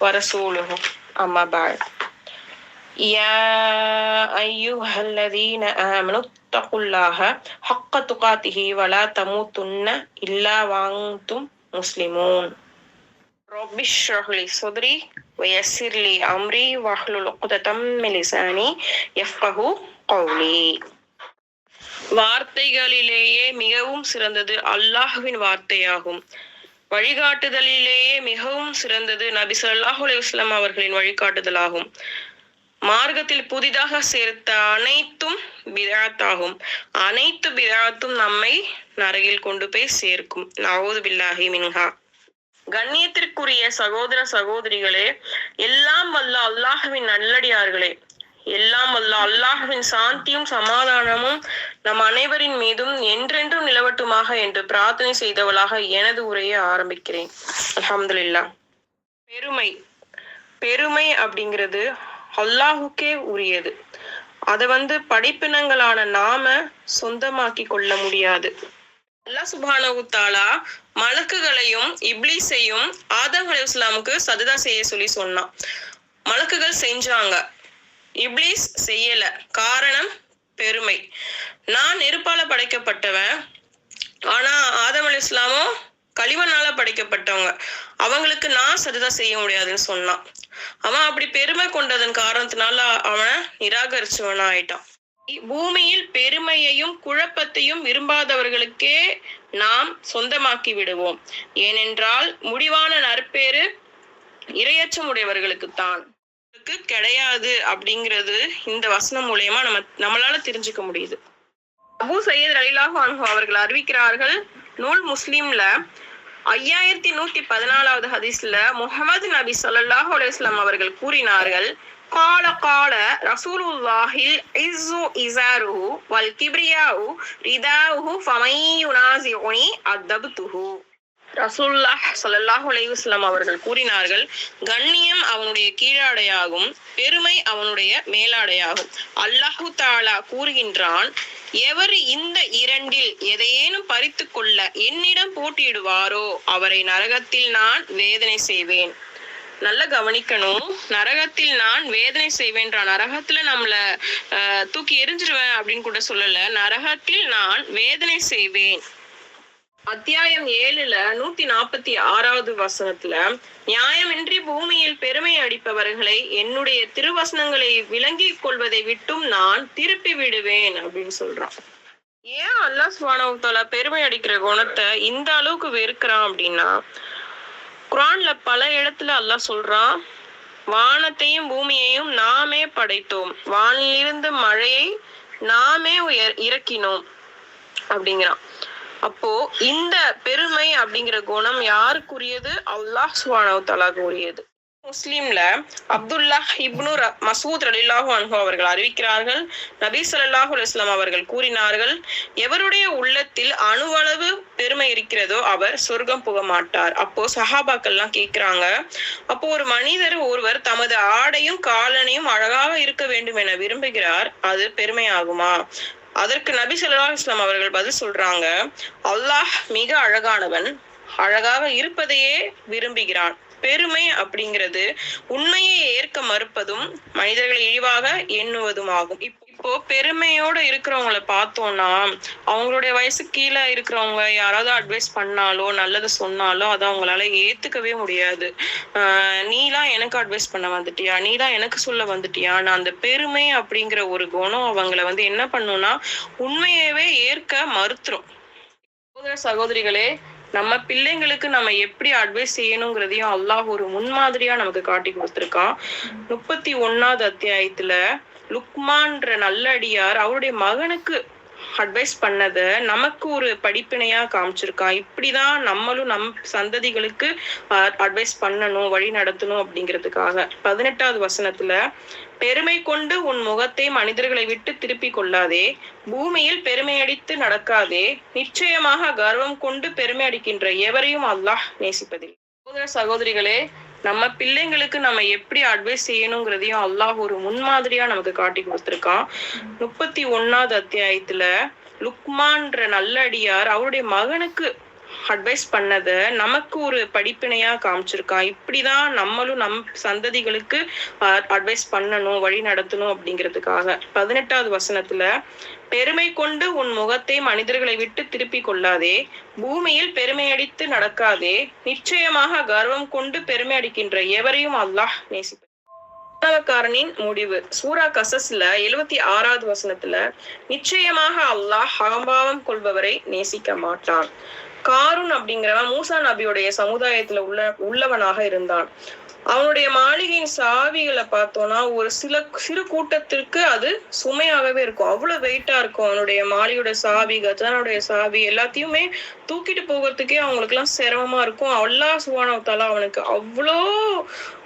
ورسوله أما بعد يا أيها الذين آمنوا اتقوا الله حق تقاته ولا تموتن إلا وأنتم مسلمون رب اشرح لي صدري ويسر لي أمري واحلل عقدة من لساني يفقه قولي வார்த்தைகளிலேயே மிகவும் சிறந்தது அல்லாஹுவின் வார்த்தையாகும் வழிகாட்டுதலிலேயே மிகவும் சிறந்தது நபி சொல்லாஹு அலுவலாம் அவர்களின் வழிகாட்டுதலாகும். மார்க்கத்தில் புதிதாக சேர்த்த அனைத்தும் பிதாத்தாகும். அனைத்து பிதாத்தும் நம்மை நரகில் கொண்டு போய் சேர்க்கும். நவோது பில்லாஹி மின்ஹா. கண்ணியத்திற்குரிய சகோதர சகோதரிகளே எல்லாம் வல்ல அல்லாஹுவின் நல்லடியார்களே. எல்லாம் வல்ல அல்லாஹுவின் சாந்தியும் சமாதானமும் நம் அனைவரின் மீதும் என்றென்றும் நிலவட்டுமாக என்று பிரார்த்தனை செய்தவளாக எனது உரையை ஆரம்பிக்கிறேன். அலமதுல்லா பெருமை. பெருமை அப்படிங்கிறது அல்லாஹுக்கே உரியது. அதை வந்து படிப்பினங்களான நாம சொந்தமாக்கி கொள்ள முடியாது. அல்லாஹ் சுபானகுத்தாலா தஆலா மலக்குகளையும் இப்ளீஸையும் ஆதம் இஸ்லாமுக்கு சதுதா செய்ய சொல்லி சொன்னான். மலக்குகள் செஞ்சாங்க. இப்லீஸ் செய்யல. காரணம் பெருமை. நான் நெருப்பால படைக்கப்பட்டவன். ஆனா ஆதம் அலி இஸ்லாமோ களிமண்ணால படைக்கப்பட்டவங்க. அவங்களுக்கு நான் சரிதான் செய்ய முடியாதுன்னு சொன்னான். அவன் அப்படி பெருமை கொண்டதன் காரணத்தினால அவனை நிராகரிச்சவனா ஆயிட்டான் பூமியில் பெருமையையும் குழப்பத்தையும் விரும்பாதவர்களுக்கே நாம் சொந்தமாக்கி விடுவோம். ஏனென்றால் முடிவான நற்பேறு இரையச்சம் உடையவர்களுக்குத்தான் நமக்கு கிடையாது அப்படிங்கிறது இந்த வசனம் மூலியமா நம்ம நம்மளால தெரிஞ்சுக்க முடியுது. அபு சையத் அலிலாஹு அன்ஹு அவர்கள் அறிவிக்கிறார்கள் நூல் முஸ்லீம்ல ஐயாயிரத்தி நூத்தி பதினாலாவது ஹதீஸ்ல முஹம்மது நபி சொல்லாஹு அலுவலாம் அவர்கள் கூறினார்கள் கால கால ரசூலுல்லாஹில் இஸ்ஸு இஸாருஹு வல் கிப்ரியாஹு ரிதாஹு ஃபமையுனாசிஉனி அத்தபுத்துஹு ரசூல்லாஹ் சல்லாஹ் அலைஹி அவர்கள் கூறினார்கள் கண்ணியம் அவனுடைய கீழாடையாகும் பெருமை அவனுடைய மேலாடையாகும். அல்லாஹு தாலா கூறுகின்றான் எவர் இந்த இரண்டில் எதையேனும் பறித்து கொள்ள என்னிடம் போட்டியிடுவாரோ அவரை நரகத்தில் நான் வேதனை செய்வேன். நல்லா கவனிக்கணும் நரகத்தில் நான் வேதனை செய்வேன்றான் நரகத்துல நம்மள தூக்கி எரிஞ்சிருவேன் அப்படின்னு கூட சொல்லல நரகத்தில் நான் வேதனை செய்வேன். அத்தியாயம் ஏழுல நூத்தி நாற்பத்தி ஆறாவது வசனத்துல நியாயமின்றி பூமியில் பெருமை அடிப்பவர்களை என்னுடைய திருவசனங்களை விளங்கிக் கொள்வதை விட்டும் நான் திருப்பி விடுவேன் அப்படின்னு சொல்றான். ஏன் அல்லாஹ் சுப்ஹானஹு பெருமை அடிக்கிற குணத்தை இந்த அளவுக்கு வெறுக்கிறான் அப்படின்னா குரான்ல பல இடத்துல அல்லாஹ் சொல்றான் வானத்தையும் பூமியையும் நாமே படைத்தோம். வானிலிருந்து மழையை நாமே உயர் இறக்கினோம் அப்படிங்கிறான். அப்போ இந்த பெருமை அப்படிங்கிற குணம் யாருக்குரியது? அல்லாஹ் சுவானவத்தாலாக்கு உரியது முஸ்லீம்ல அப்துல்லா இப்னு ர- மசூத் அலில்லாஹு அன்ஹு அவர்கள் அறிவிக்கிறார்கள். நபி சொல்லாஹு அலுவலாம் அவர்கள் கூறினார்கள் எவருடைய உள்ளத்தில் அணுவளவு பெருமை இருக்கிறதோ அவர் சொர்க்கம் புக மாட்டார். அப்போ சஹாபாக்கள்லாம் கேட்கிறாங்க அப்போ ஒரு மனிதர் ஒருவர் தமது ஆடையும் காலனையும் அழகாக இருக்க வேண்டும் என விரும்புகிறார் அது பெருமையாகுமா? அதற்கு நபி சொல்லா இஸ்லாம் அவர்கள் பதில் சொல்றாங்க அல்லாஹ் மிக அழகானவன் அழகாக இருப்பதையே விரும்புகிறான். பெருமை அப்படிங்கிறது உண்மையை ஏற்க மறுப்பதும் மனிதர்களை இழிவாக எண்ணுவதும் ஆகும் இப்போ பெருமையோட இருக்கிறவங்கள பார்த்தோம்னா அவங்களுடைய வயசு கீழே இருக்கிறவங்க யாராவது அட்வைஸ் பண்ணாலோ நல்லது சொன்னாலோ அதை அவங்களால ஏத்துக்கவே முடியாது. ஆஹ் நீலாம் எனக்கு அட்வைஸ் பண்ண வந்துட்டியா? நீலாம் எனக்கு சொல்ல வந்துட்டியா? நான் அந்த பெருமை அப்படிங்கிற ஒரு குணம் அவங்கள வந்து என்ன பண்ணும்னா உண்மையவே ஏற்க மறுத்துரும். சகோதர சகோதரிகளே நம்ம பிள்ளைங்களுக்கு நம்ம எப்படி அட்வைஸ் செய்யணுங்கிறதையும் அல்லாஹ் ஒரு முன்மாதிரியா நமக்கு காட்டி கொடுத்துருக்கான். முப்பத்தி ஒன்னாவது அத்தியாயத்துல லுக்மான்ற நல்லடியார் அவருடைய மகனுக்கு அட்வைஸ் பண்ணத நமக்கு ஒரு படிப்பினையா காமிச்சிருக்கான் இப்படிதான் நம்மளும் நம் சந்ததிகளுக்கு அட்வைஸ் பண்ணணும் வழி நடத்தணும் அப்படிங்கிறதுக்காக. பதினெட்டாவது வசனத்துல பெருமை கொண்டு உன் முகத்தை மனிதர்களை விட்டு திருப்பி கொள்ளாதே. பூமியில் பெருமையடித்து நடக்காதே. நிச்சயமாக கர்வம் கொண்டு பெருமை அடிக்கின்ற எவரையும் அல்லாஹ் நேசிப்பதில்லை. சகோதர சகோதரிகளே நம்ம பிள்ளைங்களுக்கு நம்ம எப்படி அட்வைஸ் செய்யணுங்கிறதையும் அல்லாஹ் ஒரு முன்மாதிரியா நமக்கு காட்டி கொடுத்துருக்கான். முப்பத்தி ஒன்னாவது அத்தியாயத்துல லுக்மான்ற நல்லடியார் அவருடைய மகனுக்கு அட்வைஸ் பண்ணத நமக்கு ஒரு படிப்பினையா காமிச்சிருக்கான். இப்படிதான் நம்மளும் நம் சந்ததிகளுக்கு அட்வைஸ் பண்ணணும் வழி நடத்தணும் அப்படிங்கிறதுக்காக. பதினெட்டாவது வசனத்துல பெருமை கொண்டு உன் முகத்தை மனிதர்களை விட்டு திருப்பி கொள்ளாதே. பூமியில் பெருமையடித்து நடக்காதே. நிச்சயமாக கர்வம் கொண்டு பெருமை அடிக்கின்ற எவரையும் அல்லாஹ் நேசிப்பார் காரனின் முடிவு. சூரா கசஸ்ல எழுவத்தி ஆறாவது வசனத்துல நிச்சயமாக அல்லாஹ் அகம்பாவம் கொள்பவரை நேசிக்க மாட்டான். காரூன் அப்படிங்கிறவன் மூசா நபியுடைய சமுதாயத்துல உள்ள உள்ளவனாக இருந்தான். அவனுடைய மாளிகையின் சாவிகளை பார்த்தோம்னா ஒரு சில சிறு கூட்டத்திற்கு அது சுமையாகவே இருக்கும். அவ்வளவு வெயிட்டா இருக்கும் அவனுடைய மாளிகையோட சாவி கஜானுடைய சாவி எல்லாத்தையுமே தூக்கிட்டு போகிறதுக்கே அவங்களுக்கு எல்லாம் சிரமமா இருக்கும். அல்லா சுவானவத்தால அவனுக்கு அவ்வளோ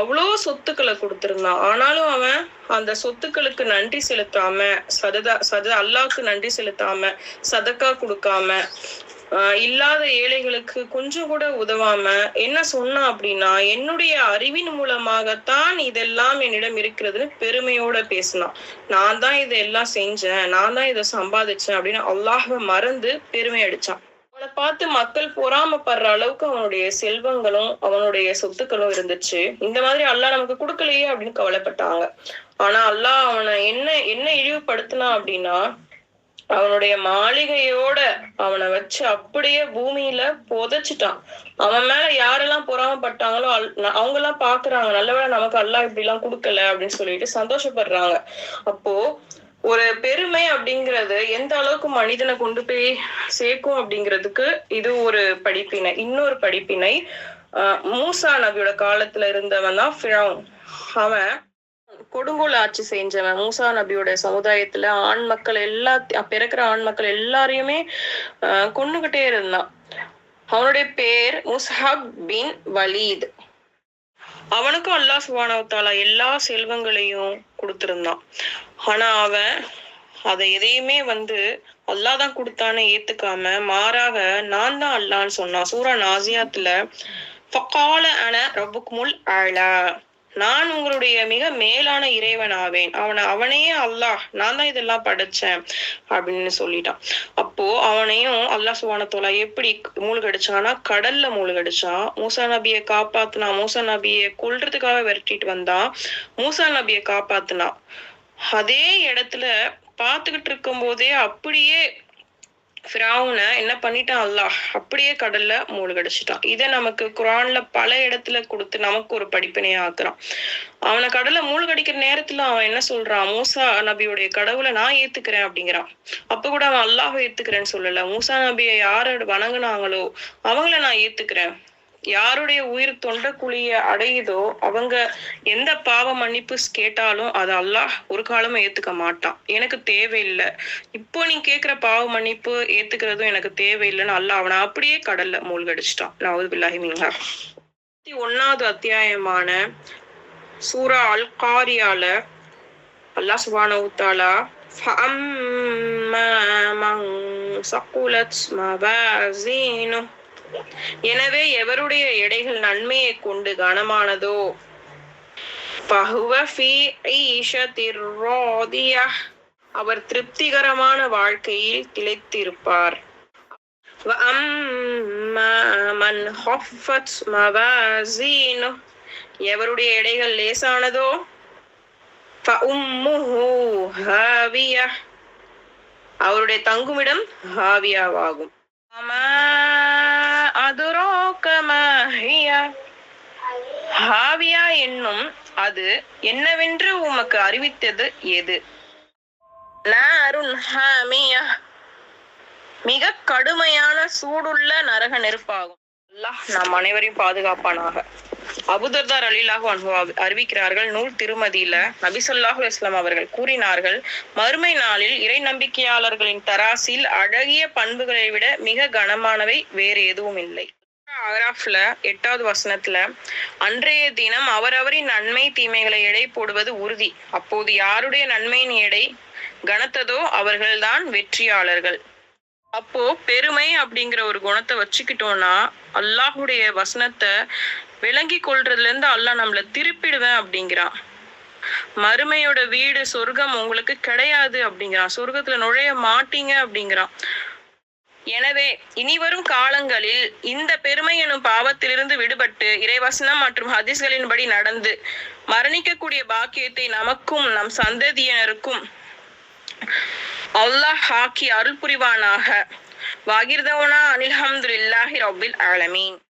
அவ்வளோ சொத்துக்களை கொடுத்திருந்தான். ஆனாலும் அவன் அந்த சொத்துக்களுக்கு நன்றி செலுத்தாம சததா சத அல்லாவுக்கு நன்றி செலுத்தாம சதக்கா கொடுக்காம இல்லாத ஏழைகளுக்கு கொஞ்சம் கூட உதவாம என்ன சொன்னா அப்படின்னா என்னுடைய அறிவின் மூலமாகத்தான் இதெல்லாம் என்னிடம் இருக்கிறதுன்னு பெருமையோட பேசினான் நான் தான் இதெல்லாம் செஞ்சேன் நான் தான் இதை சம்பாதிச்சேன் அப்படின்னு அல்லாஹ மறந்து பெருமை அடிச்சான். அவனை பார்த்து மக்கள் பொறாமப்படுற அளவுக்கு அவனுடைய செல்வங்களும் அவனுடைய சொத்துக்களும் இருந்துச்சு. இந்த மாதிரி அல்லாஹ் நமக்கு கொடுக்கலையே அப்படின்னு கவலைப்பட்டாங்க. ஆனா அல்லாஹ் அவனை என்ன என்ன இழிவுபடுத்தினா அப்படின்னா அவனுடைய மாளிகையோட அவனை வச்சு அப்படியே பூமியில புதைச்சிட்டான். அவன் மேல யாரெல்லாம் பொறாமப்பட்டாங்களோ அவங்க எல்லாம் பாக்குறாங்க. நல்லவேளை நமக்கு அல்லா இப்படி எல்லாம் கொடுக்கல அப்படின்னு சொல்லிட்டு சந்தோஷப்படுறாங்க. அப்போ ஒரு பெருமை அப்படிங்கிறது எந்த அளவுக்கு மனிதனை கொண்டு போய் சேர்க்கும் அப்படிங்கிறதுக்கு இது ஒரு படிப்பினை. இன்னொரு படிப்பினை மூசா நபியோட காலத்துல இருந்தவன் தான் அவன் கொடுங்கோல் ஆட்சி செஞ்சவன் மூசா நபியோட சமுதாயத்துல ஆண் மக்கள் எல்லா பிறக்கிற ஆண் மக்கள் எல்லாரையுமே ஆஹ் கொண்டுகிட்டே இருந்தான். அவனுடைய பேர் முஸ்ஹப் பின் வலீத். அவனுக்கும் அல்லாஹ் சுபானவத்தாலா எல்லா செல்வங்களையும் கொடுத்திருந்தான். ஆனா அவன் அதை எதையுமே வந்து அல்லா தான் கொடுத்தான்னு ஏத்துக்காம மாறாக நான் தான் அல்லான்னு சொன்னான். சூரா நாசியாத்துல ஃபக்கால அன ரபுக்முல் அழா நான் உங்களுடைய மிக மேலான இறைவன் ஆவேன். அவனை அவனையே அல்லாஹ் நான் தான் இதெல்லாம் படைச்சேன் அப்படின்னு சொல்லிட்டான். அப்போ அவனையும் அல்லாஹ் சுவானத்தோலா எப்படி மூழ்கடிச்சான்னா கடல்ல மூழ்கடிச்சான். மூசா நபியை காப்பாத்தினா மூசா நபியை கொல்றதுக்காக விரட்டிட்டு வந்தான். மூசா நபியை காப்பாத்தினா அதே இடத்துல பாத்துக்கிட்டு இருக்கும் போதே அப்படியே ஃபிராவுன என்ன பண்ணிட்டான்? அல்லாஹ் அப்படியே கடல்ல மூழ்கடிச்சிட்டான். இதை நமக்கு குரான்ல பல இடத்துல கொடுத்து நமக்கு ஒரு படிப்பினையா ஆக்குறான். அவனை கடல்ல மூழ்கடிக்கிற நேரத்துல அவன் என்ன சொல்றான்? மூசா நபியுடைய கடவுளை நான் ஏத்துக்கிறேன் அப்படிங்கிறான். அப்ப கூட அவன் அல்லாஹ் ஏத்துக்கிறேன்னு சொல்லல. மூசா நபியை யார வணங்குனாங்களோ அவங்கள நான் ஏத்துக்கிறேன். யாருடைய உயிர் தொண்டக்குழிய அடையுதோ அவங்க எந்த பாவ மன்னிப்பு கேட்டாலும் அது அல்லாஹ் ஒரு காலமும் ஏத்துக்க மாட்டான். எனக்கு தேவையில்லை. இப்போ நீ கேக்குற பாவ மன்னிப்பு ஏத்துக்கிறதும் எனக்கு தேவையில்லைன்னு அல்லாஹ் அவனை அப்படியே கடல்ல மூழ்கடிச்சிட்டான். நான் பில்லாஹி மிங்கா ஒன்னாவது அத்தியாயமான சூரா அல் காரியால அல்லாஹ் சுபான உத்தாலா சக்குலத் மவாசீனு எனவே எவருடைய எடைகள் நன்மையை கொண்டு கனமானதோ? அவர் திருப்திகரமான வாழ்க்கையில் திளைத்திருப்பார் எவருடைய எடைகள் லேசானதோ? அவருடைய தங்குமிடம் ஹாவியாவாகும். ஹாவியா என்னும் அது என்னவென்று உமக்கு அறிவித்தது எது? மிக கடுமையான சூடுள்ள நரக நெருப்பாகும். அல்லாஹ் நாம் அனைவரையும் பாதுகாப்பானாக. அபுதர்தார் அலிலாக அறிவிக்கிறார்கள் நூல் திருமதியில நபிசல்லாஹு இஸ்லாம் அவர்கள் கூறினார்கள் மறுமை நாளில் இறை நம்பிக்கையாளர்களின் தராசில் அழகிய பண்புகளை விட மிக கனமானவை வேறு எதுவும் இல்லை. அகராஃப்ல எட்டாவது வசனத்துல அன்றைய தினம் அவரவரின் நன்மை தீமைகளை எடை போடுவது உறுதி. அப்போது யாருடைய நன்மையின் எடை கனத்ததோ அவர்கள்தான் வெற்றியாளர்கள். அப்போ பெருமை அப்படிங்கிற ஒரு குணத்தை வச்சுக்கிட்டோம்னா அல்லாஹுடைய வசனத்தை விளங்கி கொள்றதுல இருந்து அல்லாஹ் நம்மள திருப்பிடுவேன் அப்படிங்கிறான். மறுமையோட வீடு சொர்க்கம் உங்களுக்கு கிடையாது அப்படிங்கிறான். சொர்க்கத்துல நுழைய மாட்டீங்க அப்படிங்கிறான். எனவே இனிவரும் காலங்களில் இந்த பெருமை எனும் பாவத்திலிருந்து விடுபட்டு இறைவசனம் மற்றும் ஹதீஸ்களின்படி நடந்து மரணிக்கக்கூடிய பாக்கியத்தை நமக்கும் நம் சந்ததியினருக்கும் அல்லாஹ் ஆக்கி அருள் புரிவானாக. வாகிர்தவனா அனில்ஹம்துலில்லாஹி ரபில் ஆலமீன்.